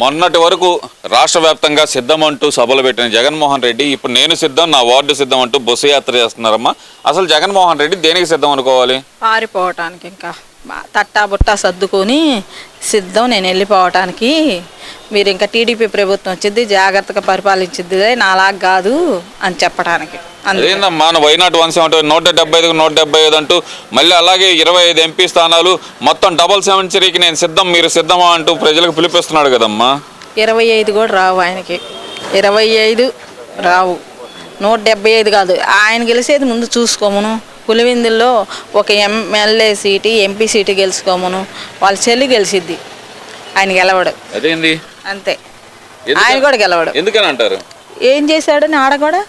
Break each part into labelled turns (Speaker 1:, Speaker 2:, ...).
Speaker 1: మొన్నటి వరకు రాష్ట్ర వ్యాప్తంగా సిద్ధం అంటూ సభలు పెట్టిన జగన్మోహన్ రెడ్డి ఇప్పుడు నేను సిద్ధం నా వార్డు సిద్ధం అంటూ బస్సు యాత్ర చేస్తున్నారమ్మా. అసలు జగన్మోహన్ రెడ్డి దేనికి సిద్ధం అనుకోవాలి?
Speaker 2: పారిపోవటానికి ఇంకా. తట్టా బుట్టా సర్దుకొని సిద్ధం నేను వెళ్ళిపోవటానికి. మీరు ఇంకా టీడీపీ ప్రభుత్వం వచ్చింది జాగ్రత్తగా పరిపాలించింది నాలాగా కాదు అని చెప్పడానికి అందు
Speaker 1: అదేందమ్మా నా వైనాట్ వన్ సెవెంటీ నూట డెబ్బై ఐదుకు నూట డెబ్బై ఐదు అంటూ మళ్ళీ అలాగే ఇరవై ఐదు ఎంపీ స్థానాలు మొత్తం డబల్ సెంచరీకి నేను సిద్ధం మీరు సిద్ధమా అంటూ ప్రజలకు పిలిపిస్తున్నాడు కదమ్మా.
Speaker 2: ఇరవై ఐదు కూడా రావు ఆయనకి. ఇరవై ఐదు రావు. నూట డెబ్బై ఐదు కాదు. ఆయన గెలిచేది ముందు చూసుకోమును. పులివిందుల్లో ఒక ఎమ్మెల్యే సీటు ఎంపీ సీటు గెలుచుకోమును. వాళ్ళ చెల్లి గెలిచిద్ది. ఆయన గెలవడు.
Speaker 1: అదేంది?
Speaker 2: అంతే. ఆయన కూడా గెలవడు.
Speaker 1: ఎందుకని అంటారు?
Speaker 2: ఏం చేశాడని ఆడ కూడా?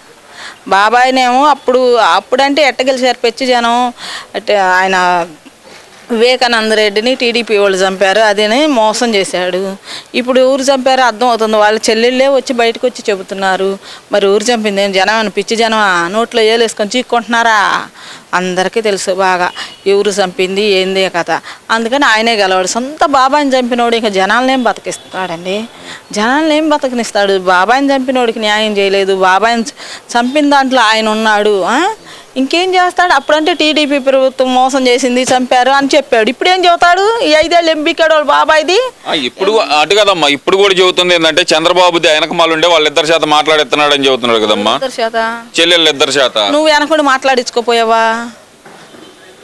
Speaker 2: బాబాయ్నేమో అప్పుడు అప్పుడంటే ఎట్ట గెలిచారు? పెచ్చు జనం అంటే ఆయన వివేకానంద రెడ్డిని టీడీపీ వాళ్ళు చంపారు. అదేని మోసం చేశాడు. ఇప్పుడు ఊరు చంపారు? అర్థం అవుతుంది. వాళ్ళ చెల్లెళ్ళే వచ్చి బయటకు వచ్చి చెబుతున్నారు. మరి ఊరు చంపింది ఏం జనం? అని పిచ్చి జనమా? నోట్లో ఏలేసుకొని వేసుకొని చీక్కుంటున్నారా? అందరికీ తెలుసు బాగా. ఎవరు చంపింది ఏంది కథ. అందుకని ఆయనే గెలవాడు. సొంత బాబాయిని చంపినోడు ఇంకా జనాలనేం బతికిస్తాడండి? జనాలను ఏం బతకనిస్తాడు? బాబాయిని చంపినోడికి న్యాయం చేయలేదు. బాబాయిని చంపిన దాంట్లో ఆయన ఉన్నాడు. ఇంకేం చేస్తాడు? అప్పుడంటే టీడీపీ ప్రభుత్వం మోసం చేసింది చంపారు అని చెప్పాడు. ఇప్పుడు ఏం చెబుతాడు ఈ ఐదేళ్ళు ఎంపీకాడు వాళ్ళ బాబాయిది.
Speaker 1: ఇప్పుడు అటు కదమ్మా ఇప్పుడు కూడా చెబుతుంది ఏంటంటే చంద్రబాబుది వెనకమాలు ఉండే వాళ్ళిద్దరి చేత మాట్లాడేస్తున్నాడు అని చెబుతున్నాడు కదమ్మా.
Speaker 2: ఇద్దరు చేత?
Speaker 1: చెల్లెళ్ళు ఇద్దరి చేత.
Speaker 2: నువ్వు వెనకుండా మాట్లాడించుకోపోయావా?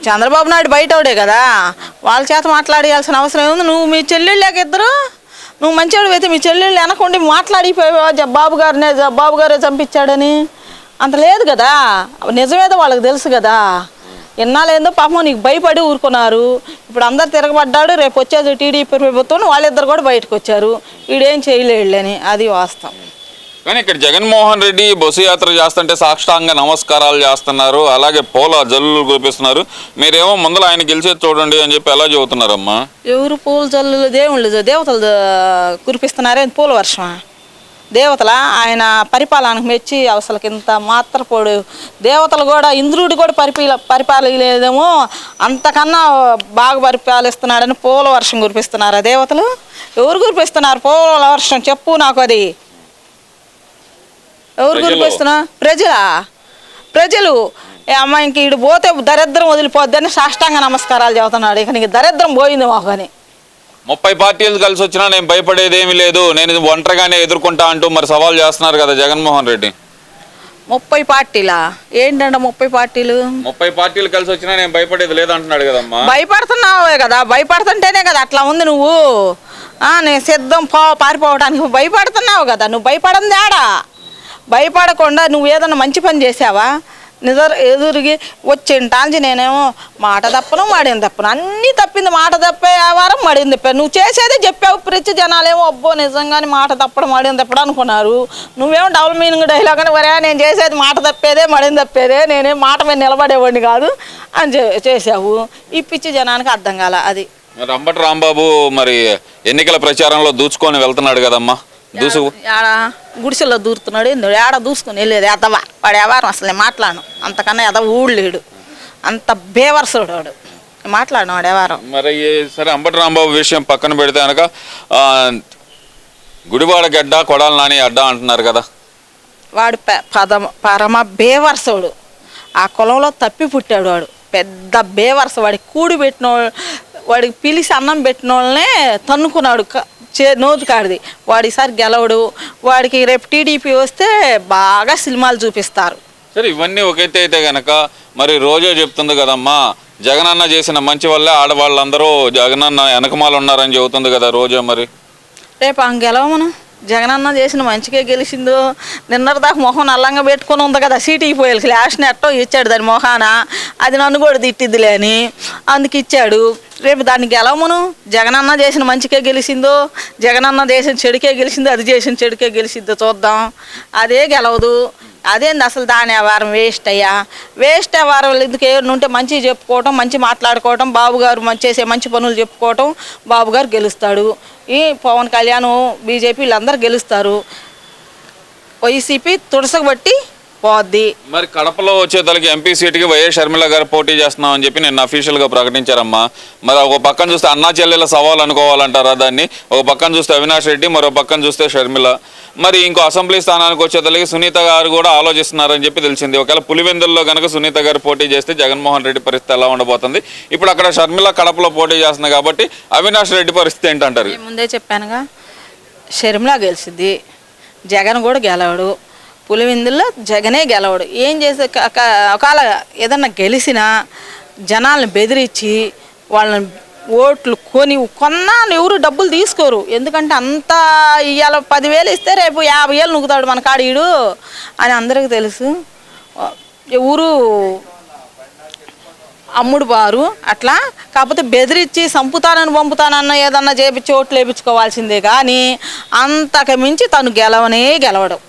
Speaker 2: చంద్రబాబు నాయుడు బయటోడే కదా. వాళ్ళ చేత మాట్లాడేయాల్సిన అవసరం ఏముంది? నువ్వు మీ చెల్లెళ్ళాక ఇద్దరు నువ్వు మంచివాడు అయితే మీ చెల్లెళ్ళు వెనకుండి మాట్లాడిపోయావా? బాబు గారినే బాబు గారే చంపించాడని. అంత లేదు కదా. నిజమేదో వాళ్ళకి తెలుసు కదా. ఎన్నాళ్ళేందో పాపం నీకు భయపడి ఊరుకున్నారు. ఇప్పుడు అందరు తిరగబడ్డాడు రేపు వచ్చేది టీడీపీ ప్రభుత్వం వాళ్ళిద్దరు కూడా బయటకు వచ్చారు. వీడేం చేయలేడులేని అది వాస్తవం.
Speaker 1: కానీ ఇక్కడ జగన్మోహన్ రెడ్డి బస్సు యాత్ర చేస్తుంటే సాష్టాంగ నమస్కారాలు చేస్తున్నారు. అలాగే పూల జల్లులు కురిపిస్తున్నారు. మీరేమో ముందర ఆయన గెలిచేది చూడండి అని చెప్పి ఎలా చెబుతున్నారమ్మా?
Speaker 2: ఎవరు పూల జల్లులు? దేవుళ్ళు దేవతలు కురిపిస్తున్నారే పూల వర్షమా? దేవతల ఆయన పరిపాలనకు మెచ్చి అసలు ఇంత మాత్రపోడు దేవతలు కూడా ఇంద్రుడు కూడా పరిపాల పరిపాలలేదేమో అంతకన్నా బాగా పరిపాలిస్తున్నాడని పూల వర్షం కురిపిస్తున్నారా దేవతలు? ఎవరు కురిపిస్తున్నారు? పూల వర్షం చెప్పు నాకు అది. ఎవరు. కురిపిస్తున్నా? ప్రజలా? ప్రజలు. ఏ అమ్మ ఇంక ఇటు పోతే దరిద్రం వదిలిపోద్దని సాష్టాంగ నమస్కారాలు చెబుతున్నాడు. ఇక నీకు దరిద్రం పోయింది మాకు అని.
Speaker 1: ముప్పై పార్టీలు కలిసి వచ్చినా నేను భయపడేది ఏమీ లేదు. నేను ఇది ఒంటరిగానే ఎదుర్కొంటా అంటూ మరి సవాల్ చేస్తున్నారు కదా జగన్మోహన్ రెడ్డి.
Speaker 2: ముప్పై పార్టీలా? ఏంటంటే ముప్పై పార్టీలు?
Speaker 1: ముప్పై పార్టీలు కలిసి వచ్చినా నేను భయపడేది లేదంటున్నాడు కదమ్మా.
Speaker 2: భయపడుతున్నావే కదా. భయపడుతుంటేనే కదా అట్లా ఉంది నువ్వు. ఆ, నేను సిద్ధం పో పారిపోవడానికి భయపడుతున్నావు కదా. నువ్వు భయపడింది ఆడా? భయపడకుండా నువ్వు ఏదన్నా మంచి పని చేసావా నిజ ఎదురుగి వచ్చింటాంచి నేనేమో మాట తప్పను మడిని తప్పను. అన్నీ తప్పింది మాట తప్పే వ్యవహారం మడిని తప్పా నువ్వు చేసేదే చెప్పావు ప్రతి జనాలేమో అబ్బో నిజంగానే మాట తప్పడం మడిని తప్పడం అనుకున్నారు. నువ్వేమో డబుల్ మీనింగ్ డైలాగ్ అని వరే నేను చేసేది మాట తప్పేదే మడిని తప్పేదే నేనే మాట మీద నిలబడేవాడిని కాదు అని చే- చేసావు ఈ పిచ్చి జనానికి అర్థం కాల అది.
Speaker 1: మరి రాంబాబు మరి ఎన్నికల ప్రచారంలో దూచుకొని వెళ్తున్నాడు కదమ్మా. దూసు
Speaker 2: ఆడ గుడిసెల్లో దూరుతున్నాడు ఏందో ఆడ దూసుకొని వెళ్ళేది ఎదవా వాడు ఎవరు అసలు నేను మాట్లాడను. అంతకన్నా ఎదవ ఊళ్ళేడు అంత బేవర్సుడు వాడు. మాట్లాడను వాడు ఎవరు.
Speaker 1: మరి సరే అంబటి రాంబాబు విషయం పక్కన పెడితే కనుక ఆ, గుడివాడ గడ్డ కొడాలి నాని అడ్డ అంటున్నారు కదా.
Speaker 2: వాడు పదమ పరమ బేవర్సోడు. ఆ కులంలో తప్పి పుట్టాడు వాడు. పెద్ద బేవర్స. వాడికి కూడి పెట్టిన వాడికి పిలిచి అన్నం పెట్టిన వాళ్ళనే తన్నుకున్నాడు క- చే నోటు కాడిది. వాడు ఈసారి గెలవడు. వాడికి రేపు టీడీపీ వస్తే బాగా సినిమాలు చూపిస్తారు.
Speaker 1: సరే ఇవన్నీ ఒకైతే అయితే కనుక మరి రోజే చెప్తుంది కదమ్మా. జగనన్న చేసిన మంచి వల్లే ఆడవాళ్ళందరూ జగనన్న వెనకమాల ఉన్నారని చెబుతుంది కదా రోజే మరి.
Speaker 2: రేపు ఆమె గెలవమను. జగనన్న చేసిన మంచిగా గెలిచిందో నిన్నటిదాకా మొహం నల్లంగా పెట్టుకుని ఉంది కదా సీటీకి పోయాలి క్లాష్ నెట్టో ఇచ్చాడు దాని మొహాన. అది నన్ను కూడా తిట్టిద్దిలే అని అందుకు ఇచ్చాడు. రేపు దాన్ని గెలవమును. జగనన్న చేసిన మంచికే గెలిచిందో జగనన్న చేసిన చెడుకే గెలిచిందో అది చేసిన చెడుకే గెలిచిందో చూద్దాం. అదే గెలవదు. అదేంది అసలు దాని వారం వేస్ట్ అయ్యా. వేస్ట్ వారం ఎందుకు ఏమైనా ఉంటే మంచిగా చెప్పుకోవటం మంచి మాట్లాడుకోవటం బాబుగారు మంచి చేసే మంచి పనులు చెప్పుకోవటం బాబుగారు గెలుస్తాడు. ఈ పవన్ కళ్యాణ్ బీజేపీ వీళ్ళందరూ గెలుస్తారు. వైసీపీ తుడసబట్టి పోద్ది.
Speaker 1: మరి కడపలో వచ్చేతలకి ఎంపీ సీట్కి వైఎస్ షర్మిల గారు పోటీ చేస్తున్నాం అని చెప్పి నిన్న అఫీషియల్గా ప్రకటించారమ్మా. మరి ఒక పక్కన చూస్తే అన్నా చెల్లెల సవాల్ అనుకోవాలంటారా దాన్ని? ఒక పక్కన చూస్తే అవినాష్ రెడ్డి మరో పక్కన చూస్తే షర్మిల. మరి ఇంకో అసెంబ్లీ స్థానానికి వచ్చేతలకి సునీత గారు కూడా ఆలోచిస్తున్నారని చెప్పి తెలిసింది. ఒకవేళ పులివెందుల్లో కనుక సునీత గారు పోటీ చేస్తే జగన్మోహన్ రెడ్డి పరిస్థితి ఎలా ఉండబోతుంది? ఇప్పుడు అక్కడ షర్మిల కడపలో పోటీ చేస్తుంది కాబట్టి అవినాష్ రెడ్డి పరిస్థితి ఏంటంటారు?
Speaker 2: నేను ముందే చెప్పానుగా షర్మిల గెలిచిద్ది. జగన్ కూడా గెలవడు. పులివిందుల్లో జగనే గెలవడు. ఏం చేసే ఒకవేళ ఏదన్నా గెలిచినా జనాలను బెదిరించి వాళ్ళని ఓట్లు కొని కొన్నా ఎవరు డబ్బులు తీసుకోరు. ఎందుకంటే అంత ఇవాళ పదివేలు ఇస్తే రేపు యాభై వేలు నువ్వుతాడు మన కాడీడు అని అందరికీ తెలుసు. ఎవరు అమ్ముడు వారు అట్లా. కాకపోతే బెదిరించి సంపుతానని పంపుతానన్న ఏదన్నా చేపించి ఓట్లు వేయించుకోవాల్సిందే కానీ అంతకు మించి తను గెలవనే గెలవడం.